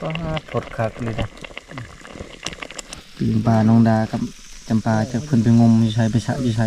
ก็หปลดคักเลยนะปีนป่าน้องดากับจำปาจะกเพิ่นไปงมอยู่ใช้ไปสะอยู่ใช้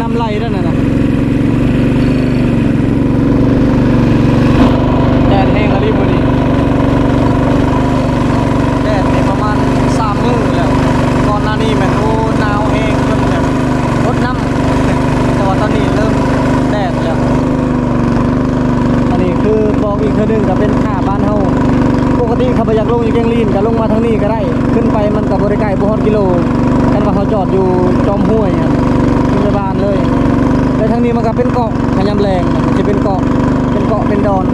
น้ำไหลด้วยนะ กัเป็นเกาะขยำแรงจะเป็นเกาะเป็นเกาะเป็นดอน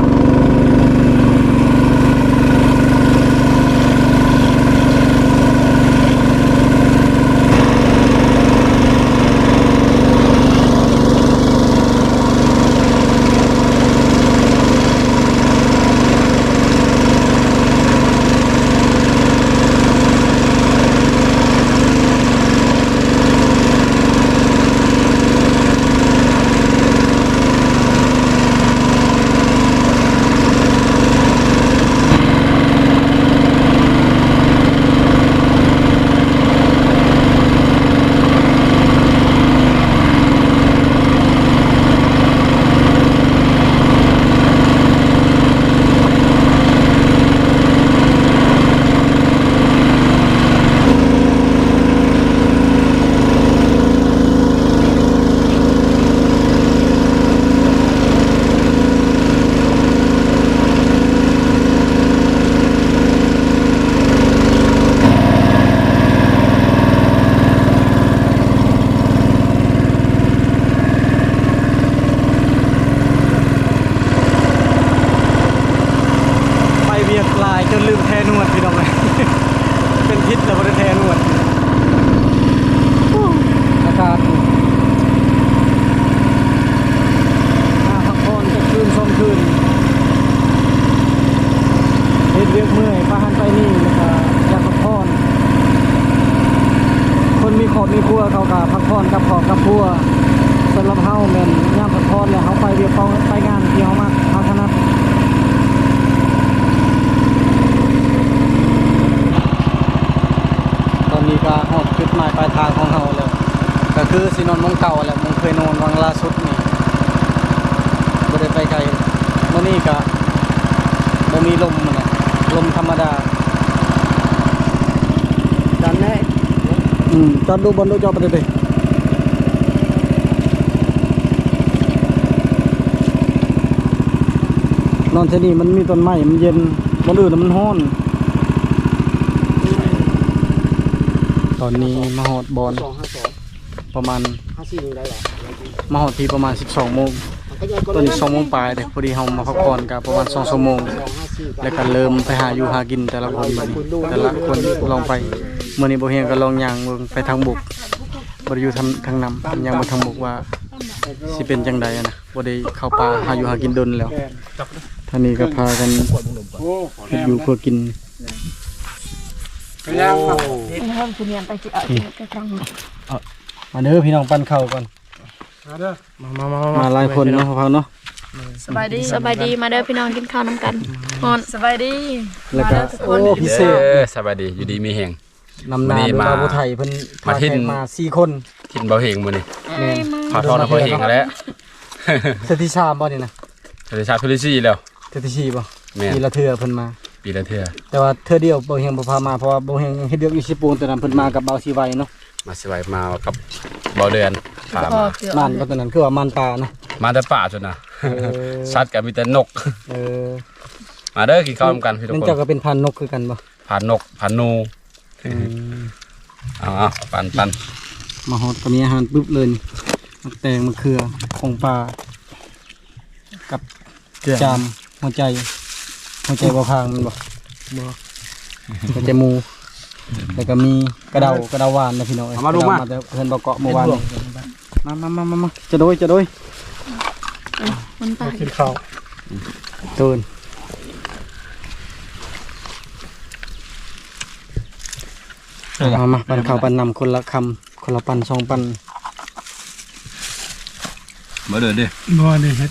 รอมีครัวเขาก็พักผ่อนกับคอบกับครัวสำหรับเฮาแม่นย่ามพักผ่อนแลยเขาไปเรียกไปงานที่เฮามักเฮาถนัดตอนนี้ก็ฮอดคิดหมายปลายทางของเฮาเลยก็คือสินอนมงเก่าแหละมองเคยนอนวังลาสุดนี่บ่ได้ไปไกลเมื่อนี้ก็บ่มีลมนะลมธรรมดา चलो बंदो जाओ पते पे นอนที่นี่มันมีต้นไม้มันเย็นบนอื่นมันห้อน ตอนนี้มาหอดบอลประมาณมาหอดทีประมาณ 12โมงตอนนี้2โมงปลายเด็พอดีเรามาพักผ่อนกันประมาณ2โมง แล้วก็เริ่มไปหาอยู่หากินแต่ละคนมาแต่ละคนลองไป มื่อนี้บ่เฮียงก็ลองย่างเบิ่งไปทางบกบ่ได้อยู่ทางทางน้ำเป็นย่างมาทางบกว่าสิเป็นจังใดอะนะบ่ได้เข้าป่าหาอยู่หากินดนแล้วท่างนี้ก็พากันโอ้เฮ็ดอยู่เพื่อกินยางครับเพิ่มคุณยันไปจิเอาจิกระชังมาเด้อพี่น้องปั้นข้าวก่อนมาเด้อมามามามาหลายคนเนาะพักเนาะสบายดีสบายดีมาเด้อพี่น้องกินข้าวน้ำกันฮอนสบายดีแล้วก็โอ้พิเศษเออสบายดีอยู่ดีมีแหง นำหนาวันนี้โดยมาบาวผู้ไทยเพิ่นพามาทิ้แขนกมาสี่คนทินเบาเหงมื้อนี้แม่นขอโทษนะเบาเหงแล้วเทอที่ชามบ่นี่นะทะเลชาทุลิซี่แล้ว เทอที่สี่บ่แม่น ปีละเทื่อเพิ่นมา ปีละเทื่อแต่ว่าเทื่อเดียวบ่เฮงบ่พามาเพราะว่าบ่เฮงเฮ็ดเรื่องอยู่สิปูนแต่นั้นเพิ่นมากับเบาสีไวเนาะมาสบายมากับเบาเดือนพามาม่านก็ตอนนั้นคือว่าม่านตานะมาแต่ป่าจนนะเออสัตว์กับมีแต่นก เออมาเด้อกินข้าวนำกันพี่ทุกนั่นคเจ้านก็เป็นพันนกคือกันบ่ผ่านนกผ่านนูอืม เอาเอาปันปันมาฮอดก็มีอาหารปึ๊บเลยนี่มักแตงมะเขือของปลากับจามหัวใจ หัวใจบ่พางมันบ่บ่หัวใจหมูแล้วก็มีกระเดากระเดาหวานนะพี่น้องเอ้ยเอามาดูมากระเดแต่เพิ่นบ่เกาะเมื่อวานนี่มามามามามาจะโดยจะโดยมันไปกินข้าวตูน เอามาปันข้าวปันนำคนละคำคนละปันสองปันมาเด้อเด้อบ่ได้เฮ็ด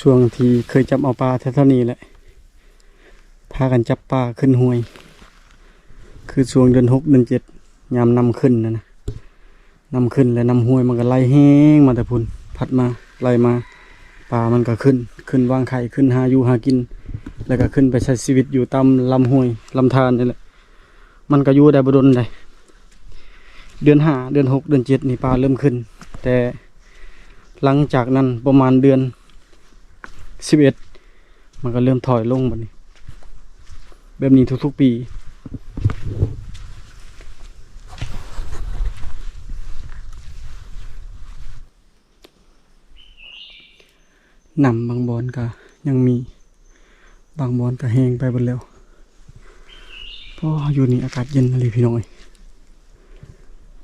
ช่วงที่เคยจับเอาปลาแถวๆนี้แหละ พากันจับปลาขึ้นห้วย คือช่วงเดือนหกเดือนเจ็ดยามนำขึ้นนะนะนำขึ้นแล้วนำห้วยมันก็ไล่แห้งมาแต่พุ่น พัดมาไล่มาปลามันก็ขึ้น ขึ้นวางไข่ขึ้นหาอยู่หากิน แล้วก็ขึ้นไปใช้ชีวิตอยู่ตามลำห้วยลำธารนี่แหละมันก็อยู่ได้บดนได้เดือนห้าเดือนหกเดือนเจ็ดนี่ปลาเริ่มขึ้น แต่หลังจากนั้นประมาณเดือนสิบเอ็ดมันก็เริ่มถอยลงแบบนี้ แบบนี้ทุกๆปีนำบางบอนก็ยังมี บางบอนก็แห้งไปหมดแล้วเพราะอยู่นี่อากาศเย็นเลยพี่น้องเย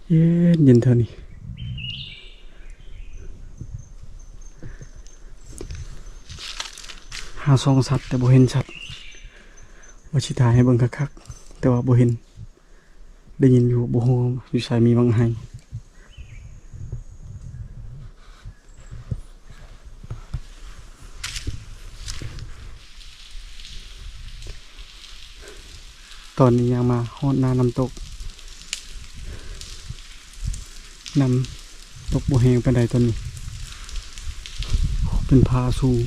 เย็นเย็นเท่านี้หาซองสัตว์แต่บ่เห็นสัตว์ว่าชิตายให้เบิ่งคักๆแต่ว่าบ่เห็นได้ยินอยู่บ่ฮู้อยู่ไสมีบางไห้ ตอนนี้ยังมาฮอดหน้าน้ำตกน้ำตกบ่แหงไปานใดตอนนี้ เป็นพาสูง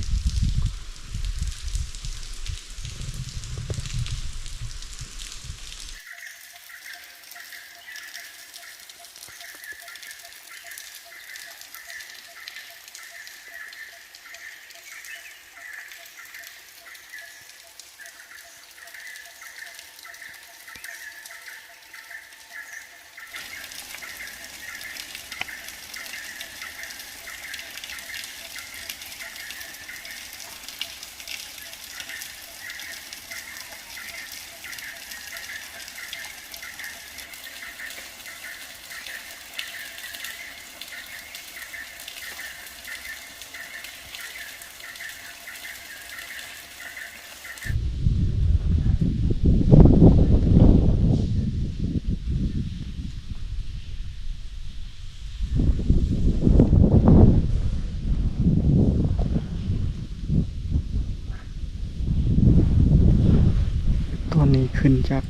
ตอ นนี้ขึ้นจาก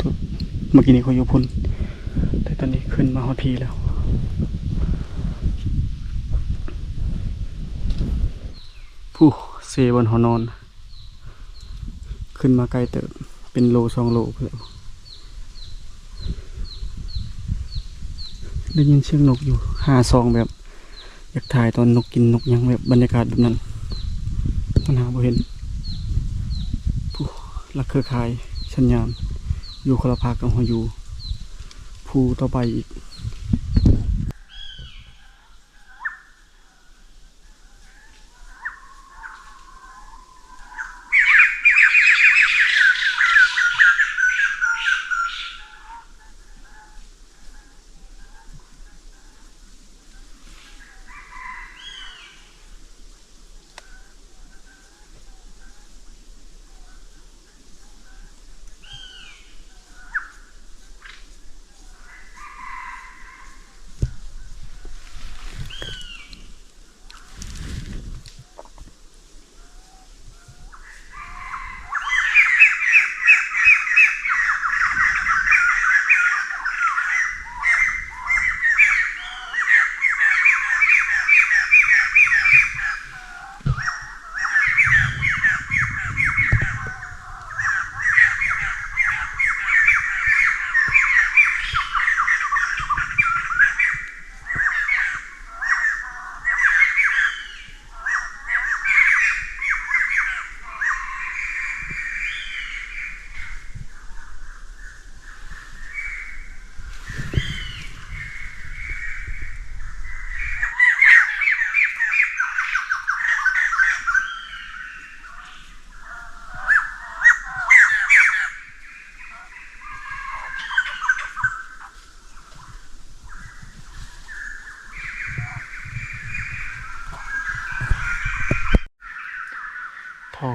ทุดเมื่อกี้นี้เขาอยู่พุ่น แต่ตอนนี้ขึ้นมาฮอดพีแล้ว ผู้เซบนหอนอน ขึ้นมาไกลเติบเป็นโลสองโลแล้วได้ยินเสียงนกอยู่ห้าซองแบบ อยากถ่ายตอนนกกินนกยังแบบบรรยากาศแบบนั้นมันหาบ่เห็นผู้ลักเครือข่าย ชัญญาณอยู่คนละภาคกับหอยู่ผู้ต่อไปอีก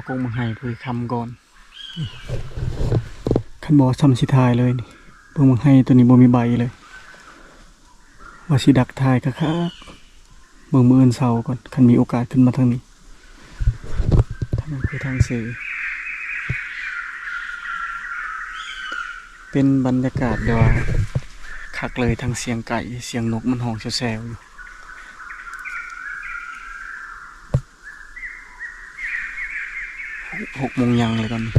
กงมังไห้เพื่อคำก่อนคันบอซ้ำสิทายเลยนี่เบิ่งมังไห้ตัวนี้บ่มีใบเลย ว่าสิดักทายก็ค่ะเบิ่งมืออื่นเสาก่อนคันมีโอกาสขึ้นมาทางนี้ทางนั้นคือทางสื่อเป็นบรรยากาศเดียวาคักเลยทั้งเสียงไก่เสียงนกมันห้องแซวๆอยู่ หกโมงยังเลยตอนนี้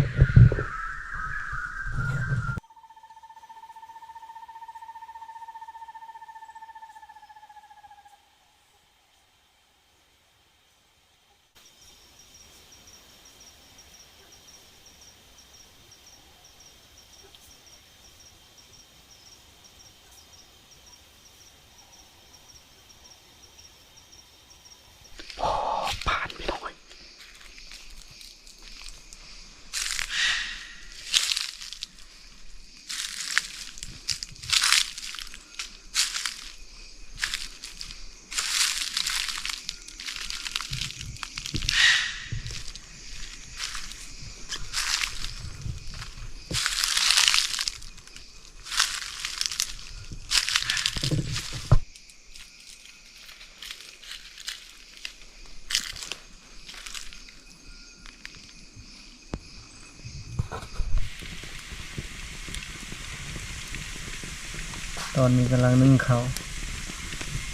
ตอนนี้กำลังนึ่งเขา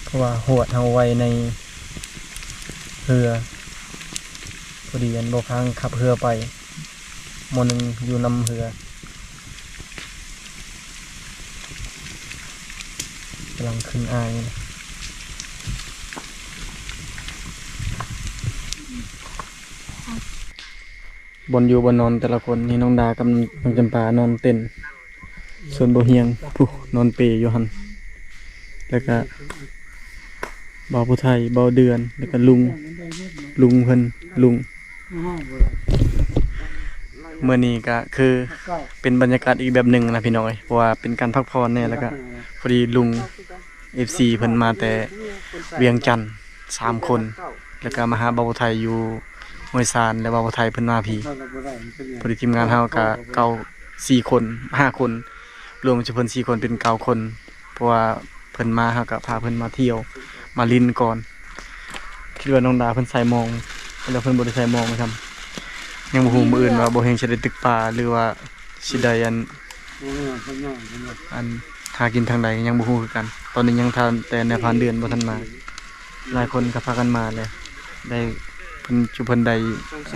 เพราะว่าหัวเอาไว้ในเรือพอดีอันโบค้างขับเรือไปมอหนึงอยู่นำเรือกำลังขึ้นอายนะบนอยู่บนนอนแต่ละคนนี่น้องดากับน้องจำปานอนเต้น ส่วนโบเฮียงผู้นอนเปยอยู่หันแล้วก็บ่าวผู้ไทยบ่าวเดือน แล้วก็ลุง ลุงเพิ่นลุงเมื่อนี้ก็คือเป็นบรรยากาศอีกแบบหนึ่งนะพี่น้อย เพราะว่าเป็นการพักผ่อนเนี่ยแล้วก็พอดีลุง FC เพิ่นมาแต่เวียงจันทน์สามคน แล้วก็มาหาบ่าวผู้ไทยอยู่ห้วยซานแล้วบ่าวผู้ไทยเพิ่นมาพี่พอดีทีมงานเฮาก็เก่าสี่คนห้าคน รวมเฉพาะสี่คนเป็นเก้าคน เพราะว่าเพิ่นมาเฮาก็พาเพิ่นมาเที่ยว มาลินก่อนคิดว่าน้องดาเพิ่นใส่มองแล้วเพิ่นบ่ได้ใส่มองนะครับยังบ่ฮู้มื้ออื่นว่าบ่แฮงสิได้ตึกปลาหรือว่าสิได้อันอันหากินทางใดยังบ่ฮู้คือกัน ตอนนี้ยังทานแต่ในพานเดือนบ่ทันมา หลายคนก็พากันมาเลยได้เพิ่นจุเพิ่นได้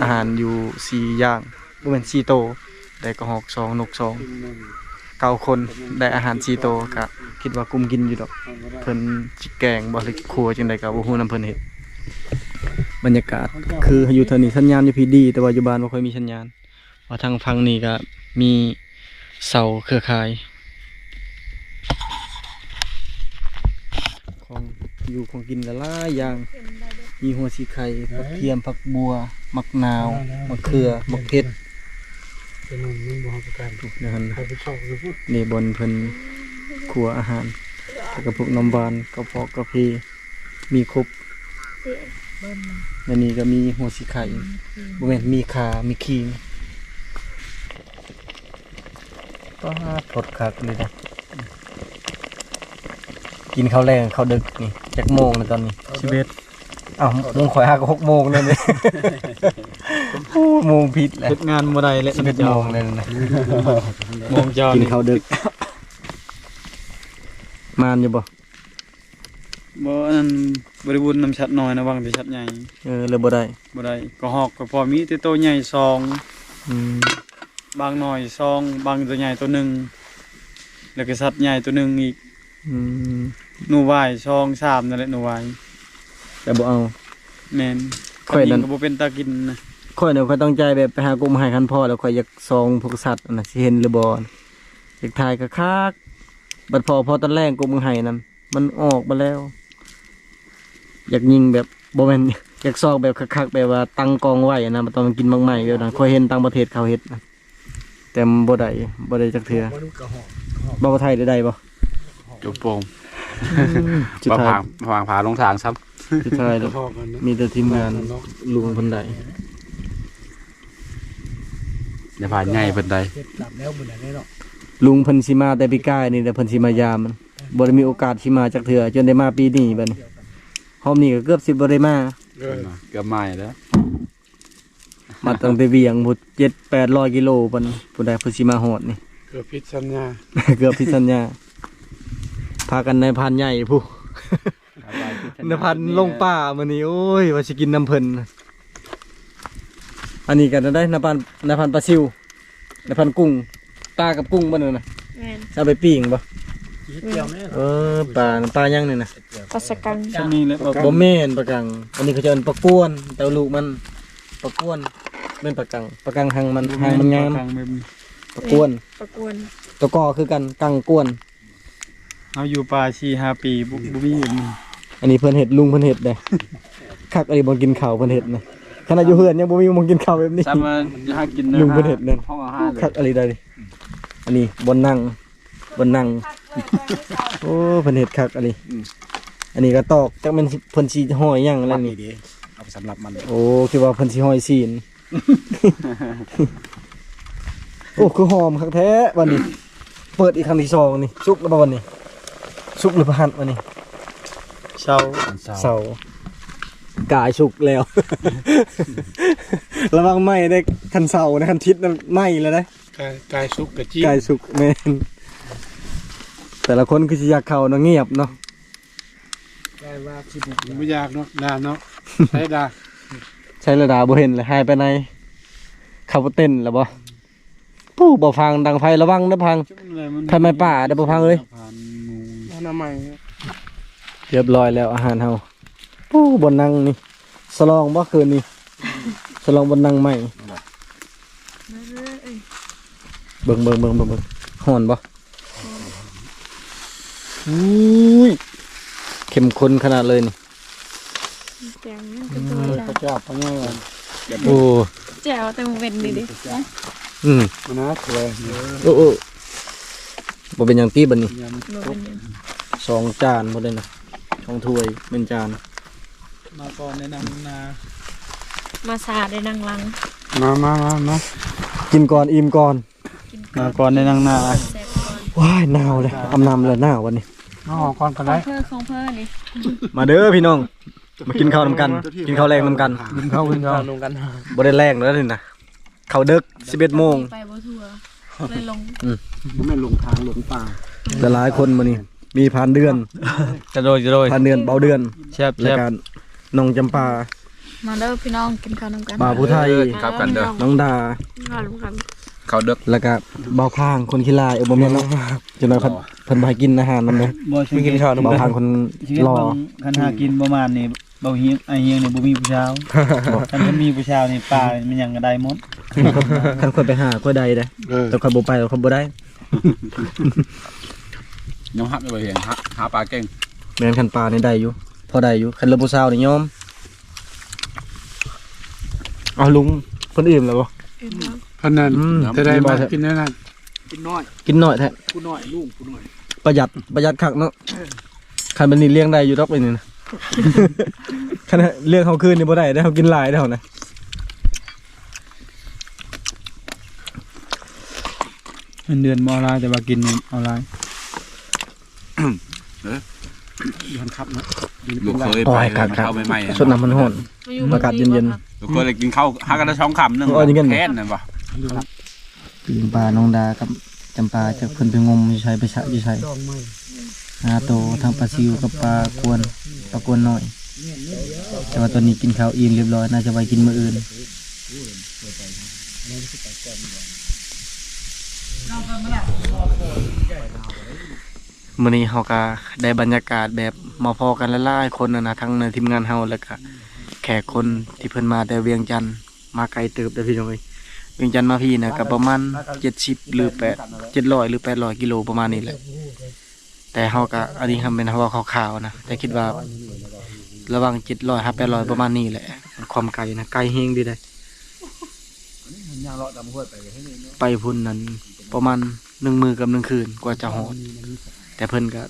อาหารอยู่สี่อย่างบ่แม่นสี่โตได้กระหอกสองนกสอง เก้าคนได้อาหาร4โตก็คิดว่ากุมกินอยู่ดอก เพิ่นสิแกงบ่หรือครัวจังไดก็บ่ฮู้นํเพิ่นเฮ็ดบรรยากาศ คืออยู่เท่านี้สัญญาณอยู่พีดี แต่ว่าอยู่บ้านบ่ค่อยมีสัญญาณว่าทางฝั่งนี้ก็มีเสาเครือข่ายของอยู่ของกินละลายอย่างมีหัวสีไข่ผักเทียมผักบัวมักนาวมะเขือมะเพ็ด เป็นนุ่มนุ่มบ่ฮักกันนะฮะใครไปชอบก็พูดนี่บนเพิ่นครัวอาหารแล้วก็พวกน้ำหวานกระเพาะกาแฟมีครบในนี้ก็มีหัวสีไข่บ่แม่นมีขา มีครีมป้าดทดคักเลยนะกินข้าวแรงข้าวดึกนี่จักโมงเลยตอนนี้ชีวิตอ้าวโมงข่อยห้าก็หกโมงเลยเนี่ย โอ้โมงผิดแหละเฮ็ดงานบ่ได้และสิบเอ็ดโมงเลยนะโมงเจ้ากินนี่ข้าวดึก มานอยู่บ่บ่อันนั้นบริบูรณ์นำชัดน้อยนะวางแต่ชัดใหญ่เออเลยบ่ได้บ่ได้ก็ฮอกก็พอมีแต่โตใหญ่ซอง อืมบางหน่อยซอง บางตัวใหญ่ตัวหนึงแล้วก็สัตว์ใหญ่ตัวหนึงอีกอืมหนูวายซองสามนั่นแหละหนูวายแต่บ่เอา แม่นข่อยนั่นก็บ่เป็นตากินนะ ข่อยเนี่ยข่อยต้องใจแบบไปหากลุ่มให้คันพ่อแล้วข่อยอยากซองพวกสัตว์อันน่ะสิเห็นหรือบ่อยากถ่ายก็คักบัดพอพอตอนแรกกลุ่มให้นั่นมันออกมาแล้ว อยากยิงแบบบ่แม่นอยากซองแบบคักๆแบบว่าตั้งกองไว้อะนะมันต้องกินมากใหม่แบบนั้นข่อยเห็นต่างประเทศเขาเฮ็ดนะแต่มันบ่ได้บ่ได้จักเทื่อบ่ว่าไทยได้ได้บ่จุกโป่งสุดมาท้าผายงผางผาลงทางซ้สุดท้ายแล้วพอกันนะมีแต่ทีมงานลุงเพิ่นได้ำ อย่าผ่านง่ายเพิ่นใดลุงเพิ่นสิมาแต่ปีกายนี่แต่เพิ่นสิมายามมันบ่ได้มีโอกาสสิมาจักเทื่อจนได้มาปีนี้บัดนี้หอมนี่ก็เกือบสิบ่ได้มา เออเกือบไม่แล้วมาตั้งแต่เวียงพุด7 800กิโลปันผู้ใดเพิ่นสิมาฮอดนี่ เกือบผิดสัญญาเกือบพิสัญญาพากันในพันใหญ่ผู้ในพันลงป่ามื้อนี้โอ้ยว่าสิกินน้ำเพิ่น อันนี้กันได้ในพันในพันปลาซิวในพันกุ้งปลากับกุ้งบ่นั่นน่ะแม่นเอาไปปิ้งบ่เกี่ยวแม่เออปลาปลายังนี่น่ะปลาสกังจะมีแล้วบ่บ่แม่นปลากัง อันนี้เขาจะเอิ้นปลาก้วนแต่ลูกมันปลาก้วนแม่นปลากังปลากังหางมันหางมันงามทางแบบนี้ปลาก้วนประกวนตัวกอคือกันกังก้วนเฮาอยู่ป่า4 5ปีบ่บ่มีแบบนี้อันนี้เพิ่นเห็ดลุงเพิ่นเห็ดเด้คักอันนี้บ่กินข้าวเพิ่นเห็ดนะ ขณะอยู่เฮือนยังบ่มีบ่กินข้าวแบบนี้ ซ้ำมาหากินลุงเพิ่นเฮ็ดนั่น ห้องอาหารเลยคักอะไรได้ดิอันนี้บนนั่งบนนั่ง โอ้เพิ่นเห็ดคักอันนี้ อันนี้ก็ตอกจักแม่นสิเพิ่นสิห้อยหยังแล้วนี่ เอาไปสำหรับมันโอ้คือว่าเพิ่นสิห้อยซีน โอ้คือหอมคักแท้วันนี้ เปิดอีกครั้งที่สองนี่สุกแล้วบ่วันนี้ สุกหรือบ่หันวันนี้ เช้าเสา กายสุกแล้ว ระวังไหมได้คันเสานะคันทิศนั้นไหมแล้วนะกายกายสุกกับจี้กายสุกแม่นแต่ละคนคือสิอยากเข้าเนาะเงียบเนาะกายว่าสิบ่อยากเนาะดาเนาะใช่ดาใช้ระดาบ่เห็นเลยหายไปในเข้าบ่เต้นแล้วบ่ผู้บ่ฟังดังไฟระวังนะพังทำไมป่าเดี๋ยวบ่พังเลยผ่านงูอนามัยเรียบร้อยแล้วอาหารเฮา ผู้บนนั่งนี่สลองบ่คืนนี้สลองบนนั่งใหม่เบิ่งเบิ่งเบิ่งเบิ่งเบิ่งฮ้อนบ่อุ้ยเข้มข้นขนาดเลยนี่แจ่วยังคือตัวละพระเจ้าพระง่ายวันโอ้แจ่วแต่มันเป็นดีดิอืมมันน่าถวยโอ้โอ้บ่เป็นหยังตีบัดนี้ยามบ่เป็นหยังสองจานบ่ได้นะสองถ้วยเป็นจาน มาก่อนในนำนามาสาได้นั่งหลังมามามามากินก่อนอิ่มก่อนมาก่อนในนางนาแซ่บก่อนว้ายหนาวเลยอำนำเลยหนาววันนี้มาออกก่อนก็ขอได้งเพื่อของเพื่อนี่มาเด้อพี่น้อง มากินข้าวนำกัน กินข้าวแรงนำกันกินข้าวกินข้าวบ่ได้แรงแล้วนี่นะข้าวดึก11โมงไปบ่ทั่วเลยลงไม่ลงทางหลงป่าแต่หลายคนมื้อนี้มีผ่านเดือนจะโดยจะโดยผ่านเดือนเบาเดือนแซ่บและแซ่บการ น้องจำปา มาเด้อพี่น้องกินข้าวน้ำกันบ่าวผู้ไทย ครับกันเด้อน้องดา ข้าวน้ำกันเขาเด็กแล้วก็เบาพางคนขี้ลายเออบ่แม่นเนาะจนว่าเพิ่นเพิ่นบ่ให้กินอาหารนำเด้อบ่ชีวิตเบาพางคนชีวิตรอเบิ่งคันหากินประมาณนี้เบาเฮียงไอเฮียงนี่บ่มีผู้ชาวคันมันมีผู้ชาวนี่ป่ามันหยังก็ได้หมดคันคนไปหาก็ได้เด้อเออแต่คนบ่ไปเขาบ่ได้ยังหักไปเห็นหาหาปลาเก่งแม่นคันปลานี่ได้อยู่ พอได้อยู่คันเรือผู้สาวนี่ยอมเอาลุงคนอื่นแล้วบ่ เพราะนั้นอืมจะได้มากินบ่กินแน่นอนกินน้อยกินหน่อยแท้กูน้อยลูกกูน้อยประหยัดประหยัดคักเนาะคันบันนี้เลี้ยงได้อยู่ดอกไปนี่นะ คันเลี้ยงเขาคืนนี่บ่ได้ได้เขากินหลายได้เขานะเงินเดือนบ่ออนไลน์แต่ว่ากินออนไลน์อ ยู่หันขับนะลูกเคยปล่ไปอยคักคักเข้าใหม่ๆสดน้ำมันร้อนอากาศเย็นลูกเคยเลยกินข้าวหากันละช่องคำหนึงเอาอย่างงั้นแค่นนั่นบ่ปีนปลาน้องดากับจำปาจากเพิ่นไปงมอยู่ใช้ไปสะอยู่ใช้ดองไม้หาโตทั้งปลาซิวกับปลากวนปลากวนน้อย แต่ว่าตอนนี้กินข้าวอิ่มเรียบร้อยน่าจะไปกินมื้ออื่นมื้ อนี้เฮาก็ได้บรรยากาศแบบมาพอกันหลายๆคนนะนะทั้งในทีมงานเฮาแล้วก็แขกคนที่เพิ่นมาแต่เวียงจันทน์มาไกลเติบเด้อพี่น้องเอ้ยเวียงจันทน์มาพี่นะก็ประมาณ70หรือ8 700หรือ800กิโลประมาณนี้แหละแต่เฮาก็อันนี้ทำเป็นเฮาว่าข่าวๆนะแต่คิดว่าระหว่าง700 800ประมาณนี้แหละ ความไกลนะไกลเฮงดีได้ไปพุ่นนั้นประมาณหนึ่งมือกับหนึ่งคืนกว่าจะหอด แต่เพิ่นก็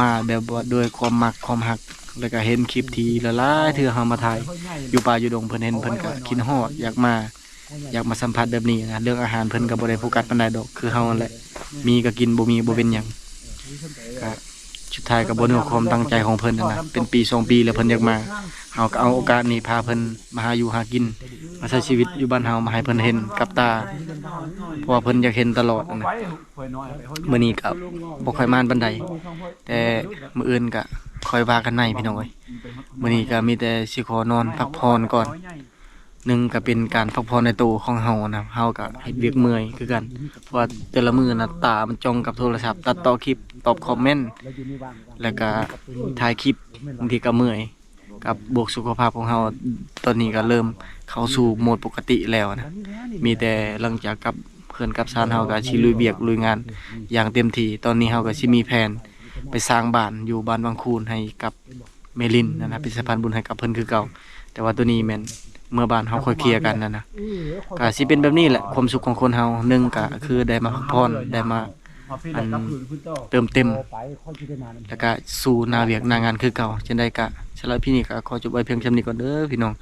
มาแบบว่าด้วยความมักความหัก แล้วก็เห็นคลิปทีละลายเทื่อเฮามาถ่าย อยู่ป่าอยู่ดงเพิ่นเห็นเพิ่นก็คิดฮอดอยากมา อยากมาสัมผัสแบบนี้นะเรื่องอาหารเพิ่นก็บ่ได้โฟกัสปานใดดอกคือเฮานั่นแหละ มีก็กินบ่มีบ่เป็นหยังก็สุดท้ายก็บ่ได้ความตั้งใจของเพิ่นนั่นนะเป็นปีสองปีแล้วเพิ่นอยากมาเฮาก็เอาโอกาสนี้พาเพิ่นมาหาอยู่หากิน มาใช้ชีวิตอยู่บ้านเฮามาให้เพิ่นเห็นกับตาเพราะว่าเพิ่นอยากเห็นตลอดนั่นนะมื้อนี้ก็บ่ค่อยมานปานใดแต่มื้ออื่นก็ค่อยว่ากันในพี่น้องเอ้ยมื้อนี้ก็มีแต่สิขอนอนพักผ่อนก่อนหนึ่งก็เป็นการพักผ่อนในตัวของเฮานะเฮาก็เฮ็ดเวียกเมื่อยคือกัน เพราะว่าแต่ละมือนะตา มันจ้องกับโทรศัพท์ ตัดต่อคลิป ตอบคอมเมนต์ แล้วก็ถ่ายคลิปบางทีก็เมื่อย กับบวกสุขภาพของเฮาตอนนี้ก็เริ่มเข้าสู่โหมดปกติแล้วนะ มีแต่หลังจากกลับเพื่อนกับซานเฮาก็สิลุยเบียกลุยงาน อย่างเต็มที่ตอนนี้เฮาก็สิมีแผนไปสร้างบ้านอยู่บ้านวังคูนให้กับเมลินนะนะเป็นสะพานบุญให้กับเพิ่นคือเก่า แต่ว่าตัวนี้แม่นเมื่อบ้านเฮาค่อยเคลียร์กันนะนะก็สิเป็นแบบนี้แหละความสุขของคนเฮาหนึ่งก็คือได้มาพักผ่อนได้มาอันเติมเต็มแล้วก็สู่นาเวียกนางานคือเก่าจังได้ก็สำหรับพี่นี่ก็ขอจบไว้เพียงเท่านี้ก่อนเด้อพี่น้อง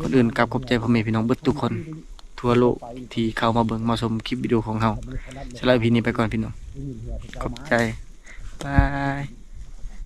คนอื่นกับขอบใจพ่อแม่พี่น้องเบิดทุกคน ทั่วโลกที่เข้ามาเบิ่งมาชมคลิปวิดีโอของเฮาสำหรับพี่นี่ไปก่อนพี่น้องขอบใจบาย